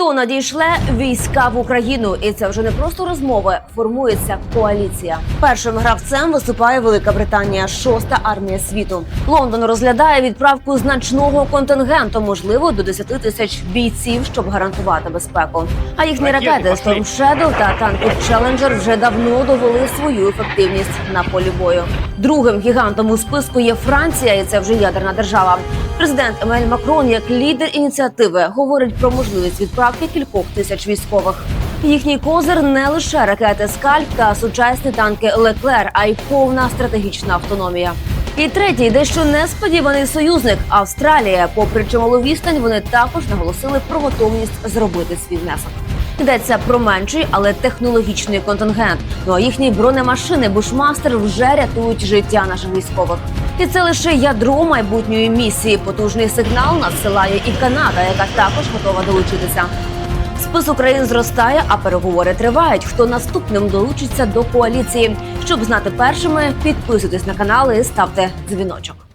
То надійшле війська в Україну, і це вже не просто розмови. Формується коаліція. Першим гравцем виступає Велика Британія, шоста армія світу. Лондон розглядає відправку значного контингенту, можливо, до 10 тисяч бійців, щоб гарантувати безпеку. А їхні Ракети. Storm Shadow та танки Challenger вже давно довели свою ефективність на полі бою. Другим гігантом у списку є Франція, і це вже ядерна держава. Президент Емель Макрон, як лідер ініціативи, говорить про можливість відправки кількох тисяч військових. Їхній козир не лише ракети Скальп та сучасні танки Леклер, а й повна стратегічна автономія. І третій, дещо несподіваний союзник Австралія. Попри чималу відстань, вони також наголосили про готовність зробити свій внесок. Йдеться про менший, але технологічний контингент. Ну а їхні бронемашини Бушмастер вже рятують життя наших військових. І це лише ядро майбутньої місії. Потужний сигнал надсилає і Канада, яка також готова долучитися. Список країн зростає, а переговори тривають. Хто наступним долучиться до коаліції? Щоб знати першими, підписуйтесь на канал і ставте дзвіночок.